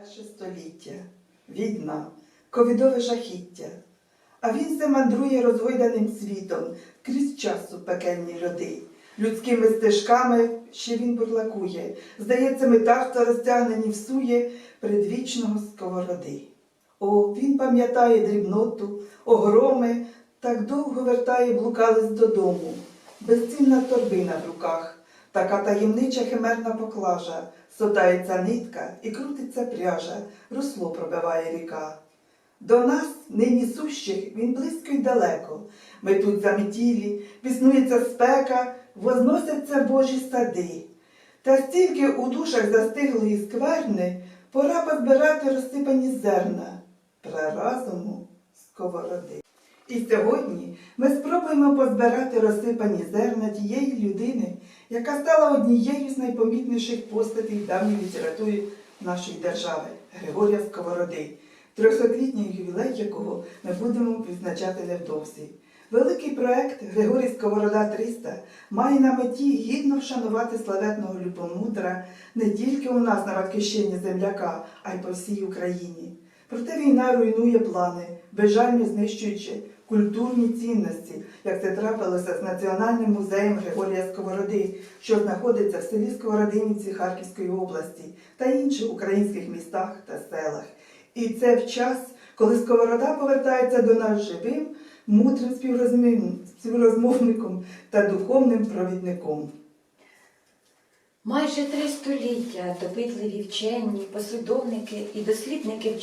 Перше століття, війна, ковідове жахіття. А він все мандрує розгойданим світом крізь часу пекельні льоди. Людськими стежками ще він бурлакує. Здається, метарства розтягнені всує предвічного сковороди. О, він пам'ятає дрібноту, огроми, так довго вертає блукалець додому. Безцінна торбина в руках, така таємнича химерна поклажа, сотається нитка і крутиться пряжа, русло пробиває ріка. До нас, нині сущих, він близько й далеко. Ми тут заметілі, піснується спека, возносяться Божі сади. Та стільки у душах застиглої скверни, пора позбирати розсипані зерна праразуму сковороди. І сьогодні ми спробуємо позбирати розсипані зерна тієї людини, яка стала однією з найпомітніших постатей давньої літератури нашої держави Григорія Сковороди, трьохсотлітній ювілей якого ми будемо відзначати невдовзі. Великий проект Григорій Сковорода 300 має на меті гідно вшанувати славетного любомудра не тільки у нас на батьківщині земляка, а й по всій Україні. Проте війна руйнує плани, безжально знищуючи культурні цінності, як це трапилося з Національним музеєм Григорія Сковороди, що знаходиться в селі Сковородинівці Харківської області та інших українських містах та селах. І це в час, коли Сковорода повертається до нас живим, мудрим співрозмовником та духовним провідником. Майже три століття допитливі вчені, послідовники і дослідники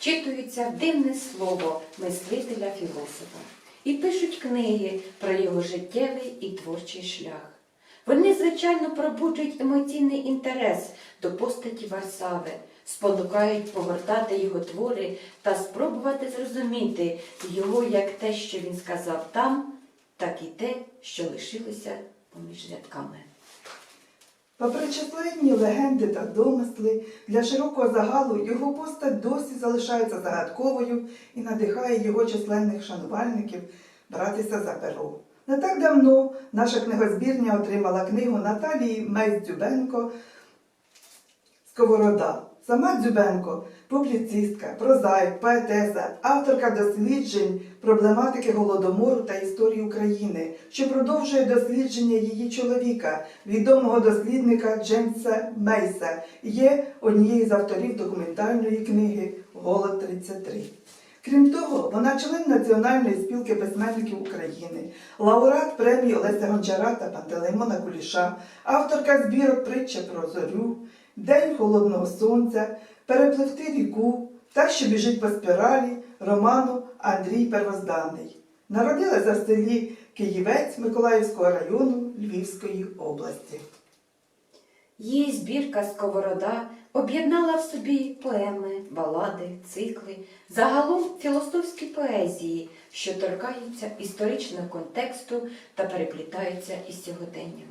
вчи- вчитуються в дивне слово мислителя філософа і пишуть книги про його життєвий і творчий шлях. Вони, звичайно, пробуджують емоційний інтерес до постаті Варсави, спонукають погортати його твори та спробувати зрозуміти його як те, що він сказав там, так і те, що лишилося поміж рядками. Попри численні легенди та домисли, для широкого загалу його постать досі залишається загадковою і надихає його численних шанувальників братися за перо. Не так давно наша книгозбірня отримала книгу Наталії Мейс-Дзюбенко Сковорода. Сама Дзюбенко публіцистка, прозаїк, поетеса, авторка досліджень проблематики голодомору та історії України, що продовжує дослідження її чоловіка, відомого дослідника Джеймса Мейса, є однією з авторів документальної книги Голод 33. Крім того, вона член Національної спілки письменників України, лауреат премії Олеся Гончара та Пантелеймона Куліша, авторка збірок притча про зорю, День холодного сонця, Перепливти ріку, та, що біжить по спіралі, роману Андрій Первозданний. Народилася в селі Київець Миколаївського району Львівської області. Її збірка Сковорода об'єднала в собі поеми, балади, цикли, загалом філософські поезії, що торкаються історичного контексту та переплітаються із сьогоденням.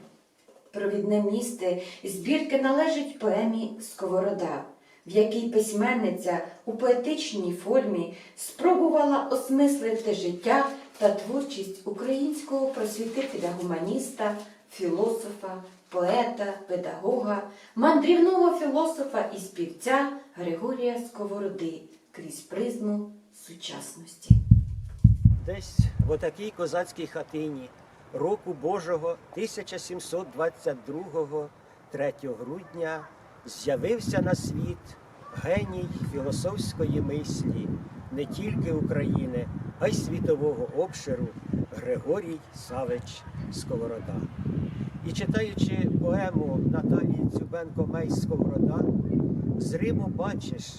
Провідне місце збірки належить поемі Сковорода, в якій письменниця у поетичній формі спробувала осмислити життя та творчість українського просвітителя-гуманіста, філософа, поета, педагога, мандрівного філософа і співця Григорія Сковороди крізь призму сучасності. Десь в отакій козацькій хатині року Божого 1722 3 грудня з'явився на світ геній філософської мислі не тільки України, а й світового обширу Григорій Савич Сковорода. І читаючи поему Наталії Цюбенко Мей Сковорода, зримо бачиш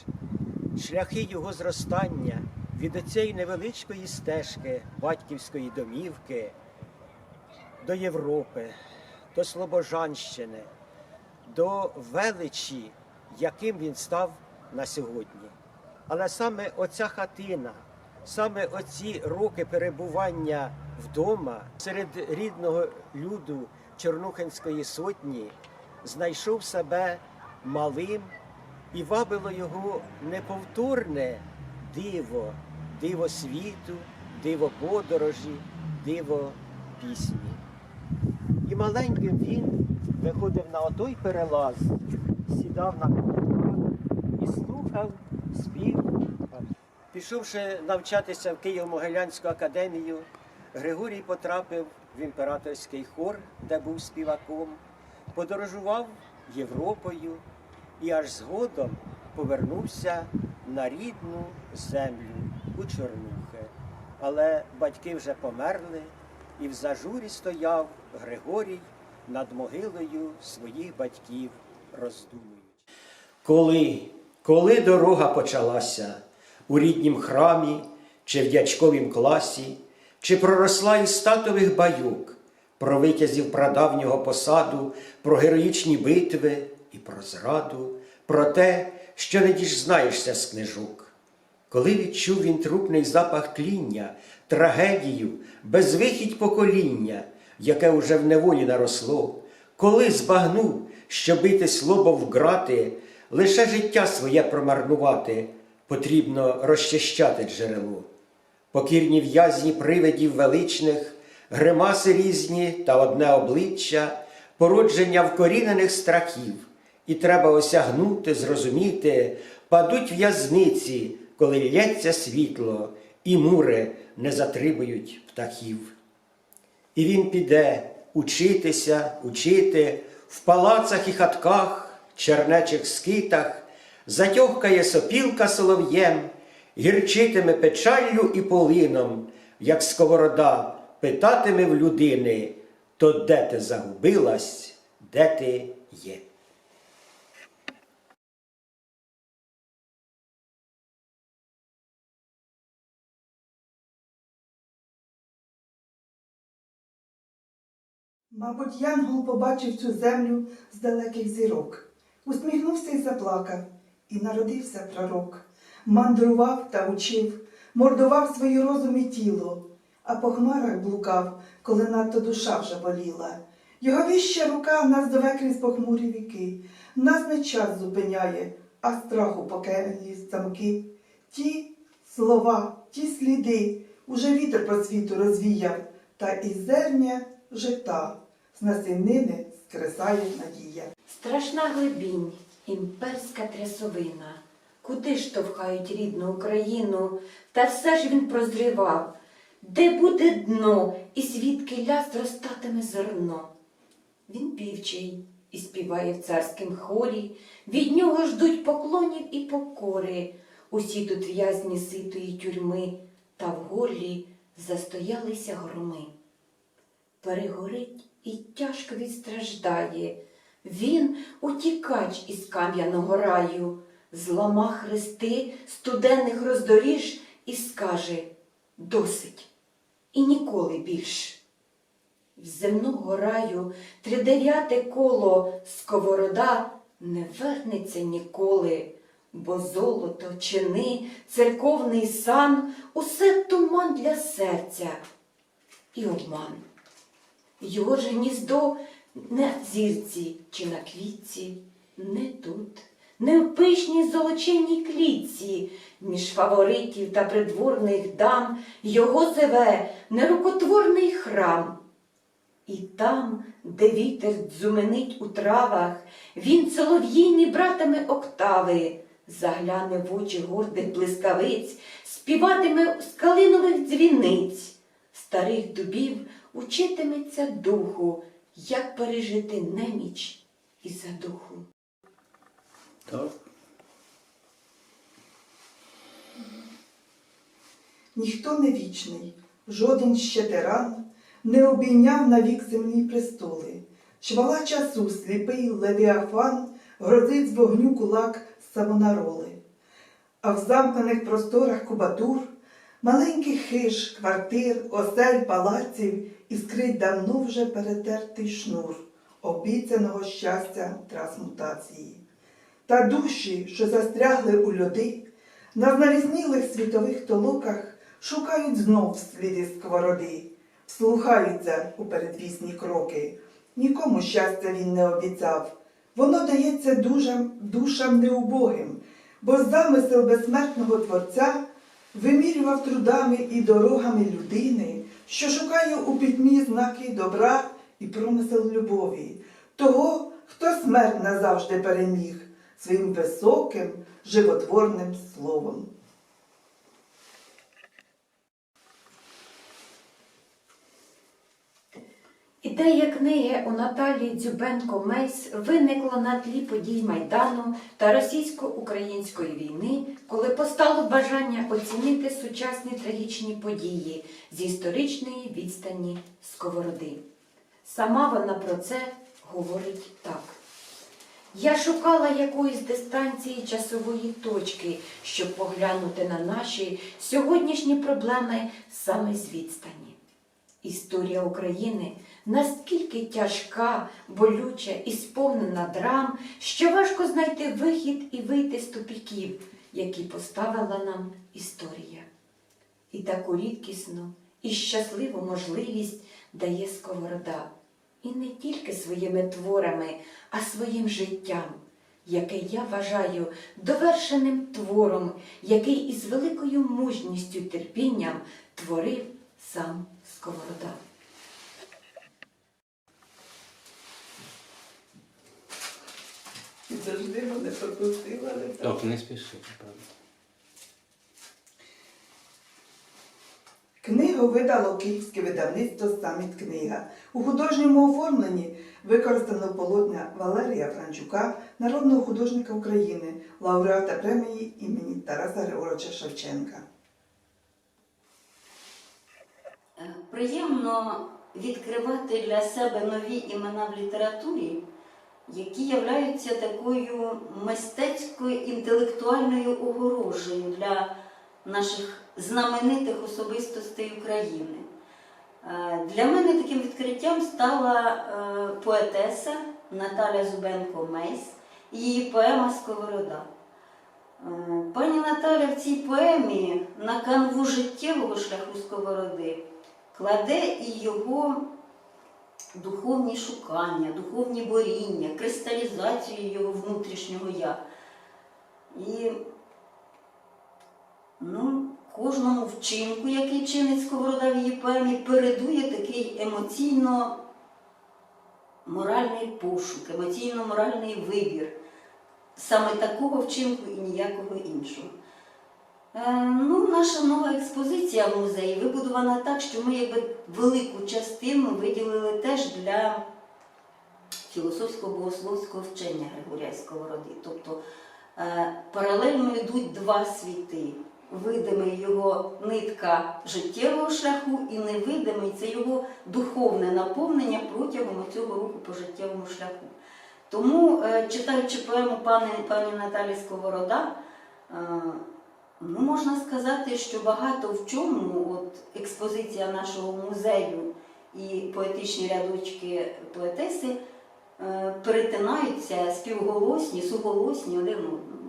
шляхи його зростання від оцієї невеличкої стежки батьківської домівки до Європи, до Слобожанщини, до величі, яким він став на сьогодні. Але саме оця хатина, саме оці роки перебування вдома серед рідного люду Чорнухинської сотні знайшов себе малим і вабило його неповторне диво, диво світу, диво подорожі, диво пісні. Маленьким він виходив на отой перелаз, сідав на коня і слухав спів. Пішовши навчатися в Києво-Могилянську академію, Григорій потрапив в імператорський хор, де був співаком, подорожував Європою і аж згодом повернувся на рідну землю у Чорнухи. Але батьки вже померли, і в зажурі стояв Григорій над могилою своїх батьків, роздумуючи. Коли, коли дорога почалася у ріднім храмі чи в дячковім класі, чи проросла із статових байок, про витязів прадавнього посаду, про героїчні битви і про зраду, про те, що не діжзнаєшся з книжок. Коли відчув він трупний запах тління, трагедію, безвихідь покоління, яке уже в неволі наросло, коли збагнув, що бити слово вграти, лише життя своє промарнувати, потрібно розчищати джерело. Покірні в'язні привидів величних, гримаси різні та одне обличчя, породження вкорінених страхів, і треба осягнути, зрозуміти, падуть в'язниці, коли лється світло, і мури не затрибують птахів. І він піде учитися, учити в палацах і хатках, чернечих скитах, затьохкає сопілка солов'єм, гірчитиме печаллю і полином, як сковорода питатиме в людини, то де ти загубилась, де ти є. Мабуть, Янгол побачив цю землю з далеких зірок, усміхнувся і заплакав, і народився пророк, мандрував та учив, мордував свої розум і тіло, а по хмарах блукав, коли надто душа вже боліла. Його віща рука нас дове крізь похмурі віки, нас не час зупиняє, а страху покельні замки. Ті слова, ті сліди уже вітер по світу розвіяв, та із зерня жита з насінини скресає надія. Страшна глибінь, імперська трясовина, куди штовхають рідну Україну, та все ж він прозрівав, де буде дно, і звідки ля зростатиме зерно. Він півчий і співає в царськім хорі, від нього ждуть поклонів і покори. Усі тут в'язні ситої тюрми, та в горлі застоялися громи перегорить і тяжко відстраждає. Він утікач із кам'яного раю, злама хрести студенних роздоріж і скаже досить і ніколи більш. В земного раю тридев'яте коло сковорода не вернеться ніколи, бо золото, чини, церковний сан усе туман для серця і обман. Його ж гніздо в зірці чи на квітці, не тут, не в пишній золоченній клітці, між фаворитів та придворних дам його зеве нерукотворний храм. І там, де вітер дзуменить у травах, він солов'їні братиме октави, загляне в очі гордих блискавиць, співатиме з калинових дзвіниць, старих дубів учитиметься духу, як пережити неміч і задуху. Так. Ніхто не вічний, жоден ще тиран не обійняв навік земні престоли. Чвала часу сліпий левіафан грозить з вогню кулак самонароли. А в замкнених просторах кубатур, маленьких хиш, квартир, осель, палаців іскрить давно вже перетертий шнур обіцяного щастя трансмутації. Та душі, що застрягли у льоди, на знарізнілих світових толоках шукають знов сліди сковороди, вслухаються у передвісні кроки. Нікому щастя він не обіцяв. Воно дається душам, душам неубогим, бо замисел безсмертного Творця вимірював трудами і дорогами людини, що шукає у пітьмі знаки добра і промисел любові, того, хто смерть назавжди переміг, своїм високим, животворним словом. Ідея книги у Наталії Дзюбенко Мейс виникла на тлі подій Майдану та російсько-української війни, коли постало бажання оцінити сучасні трагічні події з історичної відстані Сковороди. Сама вона про це говорить так. Я шукала якоїсь дистанції часової точки, щоб поглянути на наші сьогоднішні проблеми саме з відстані. Історія України наскільки тяжка, болюча і сповнена драм, що важко знайти вихід і вийти з тупіків, які поставила нам історія. І таку рідкісну і щасливу можливість дає Сковорода. І не тільки своїми творами, а своїм життям, яке я вважаю довершеним твором, який із великою мужністю й терпінням творив сам Сковорода. Завжди мене пропустила. але так. Так, не спіши, правда. Книгу видало київське видавництво Саміт книга. У художньому оформленні використано полотня Валерія Франчука, народного художника України, лауреата премії імені Тараса Григоровича Шевченка. Приємно відкривати для себе нові імена в літературі, які являються такою мистецькою інтелектуальною огорожею для наших знаменитих особистостей України. Е, Для мене таким відкриттям стала е, поетеса Наталя Зубенко Мейс і її поема Сковорода. Е, Пані Наталя в цій поемі на канву життєвого шляху сковороди кладе і його духовні шукання, духовні боріння, кристалізацію його внутрішнього я. І ну, кожному вчинку, який чинить сковорода в її поемі, передує такий емоційно моральний пошук, емоційно-моральний вибір саме такого вчинку і ніякого іншого. Е, Ну, наша нова експозиція в музеї вибудована так, що ми якби велику частину виділили теж для філософсько-богословського вчення Григорія Сковороди. Тобто е, паралельно йдуть два світи. Видимий його нитка життєвого шляху і невидимий це його духовне наповнення протягом цього руху по життєвому шляху. Тому, е, читаючи поему пані, пані Наталі Сковорода, ну, можна сказати, що багато в чому от, експозиція нашого музею і поетичні рядочки поетеси е, перетинаються співголосні, суголосні один одному.